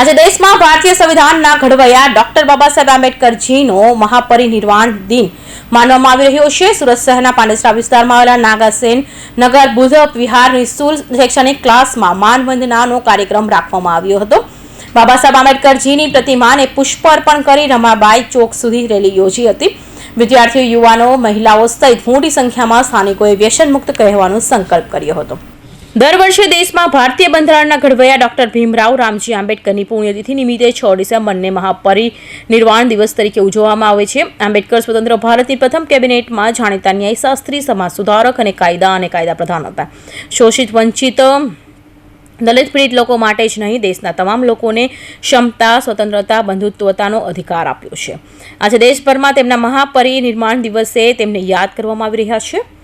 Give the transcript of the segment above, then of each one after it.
આજે દેશમાં ભારતીય સંવિધાનના ઘડવૈયા ડોક્ટર બાબા આંબેડકરજીનો મહાપરિનિર્વાણ દિન માનવામાં આવી રહ્યો છે. સુરત શહેરના પાંડેસરા વિસ્તારમાં આવેલા નાગાસેન નગર બુધ વિહારની સ્કૂલ શૈક્ષણિક ક્લાસમાં માનવંદનાનો કાર્યક્રમ રાખવામાં આવ્યો હતો. બાબા સાહેબ આંબેડકરજીની પ્રતિમાને પુષ્પ અર્પણ કરી રમાબાઈ ચોક સુધી રેલી યોજી હતી. વિદ્યાર્થીઓ, યુવાનો, મહિલાઓ સહિત મોટી સંખ્યામાં સ્થાનિકોએ વ્યસન મુક્ત કહેવાનો સંકલ્પ કર્યો હતો. દર વર્ષે દેશમાં ભારતીય બંધારણના ઘડવૈયા ડોક્ટર ભીમરાવ રામજી આંબેડકરની પુણ્યતિથિ નિમિત્તે છ ડિસેમ્બરને મહાપરિનિર્વાણ દિવસ તરીકે ઉજવવામાં આવે છે. આંબેડકર સ્વતંત્ર ભારતની પ્રથમ કેબિનેટમાં જાણીતા ન્યાયશાસ્ત્રી સમાજ સુધારક અને કાયદા અને કાયદા પ્રધાન હતા. શોષિત, વંચિત, દલિત પીડિત લોકો માટે જ નહીં, દેશના તમામ લોકોને ક્ષમતા, સ્વતંત્રતા, બંધુત્વતાનો અધિકાર આપ્યો છે. આજે દેશભરમાં તેમના મહાપરિનિર્માણ દિવસે તેમને યાદ કરવામાં આવી રહ્યા છે.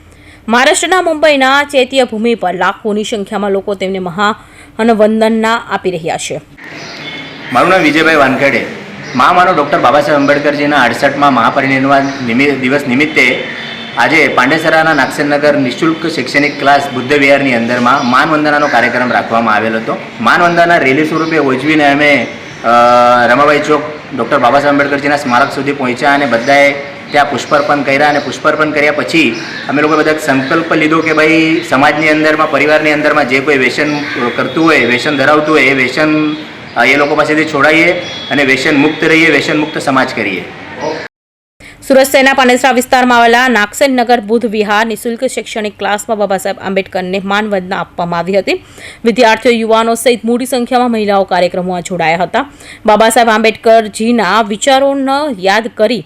મહારાષ્ટ્રના મુંબઈના ચૈત્ય ભૂમિ પર લાખોની સંખ્યામાં લોકો તેમને મહાવંદનના આપી રહ્યા છે. મારું નામ વિજયભાઈ વાનખેડે. મહામાનવ ડૉક્ટર બાબા સાહેબ આંબેડકરજીના અડસઠમાં મહાપરિનિર્વાણ દિવસ નિમિત્તે આજે પાંડેસરાના નાગસેનગર નિઃશુલ્ક શૈક્ષણિક ક્લાસ બુદ્ધ વિહારની અંદરમાં માનવંદનાનો કાર્યક્રમ રાખવામાં આવેલો હતો. માનવંદના રેલી સ્વરૂપે ઉજવીને અમે રમાબાઈ ચોક ડૉક્ટર બાબા સાહેબ આંબેડકરજીના સ્મારક સુધી પહોંચ્યા અને બધાએ ત્યાં પુષ્પાર્પણ કર્યા અને પુષ્પાર્પણ કર્યા પછી અમે લોકો બધા સંકલ્પ લીધો કે ભાઈ સમાજની અંદરમાં, પરિવારની અંદરમાં જે કોઈ વ્યસન કરતું હોય વ્યસન ધરાવતું હોય, એ વ્યસન એ લોકો પાસેથી છોડાઈએ અને વ્યસન મુક્ત રહીએ વ્યસન મુક્ત સમાજ કરીએ. સુરત શહેરના પાનેસરા વિસ્તારમાં આવેલા નાગસેન નગર બુધ વિહાર નિઃશુલ્ક શૈક્ષણિક ક્લાસમાં બાબા સાહેબ આંબેડકરને માનવંદના આપવામાં આવી હતી. વિદ્યાર્થીઓ, યુવાનો સહિત મોટી સંખ્યામાં મહિલાઓ કાર્યક્રમોમાં જોડાયા હતા. બાબા સાહેબ આંબેડકરજીના વિચારોને યાદ કરી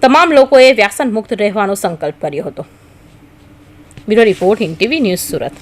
તમામ લોકોએ વ્યસન મુક્ત રહેવાનો સંકલ્પ કર્યો હતો. Bureau report in TV news Surat.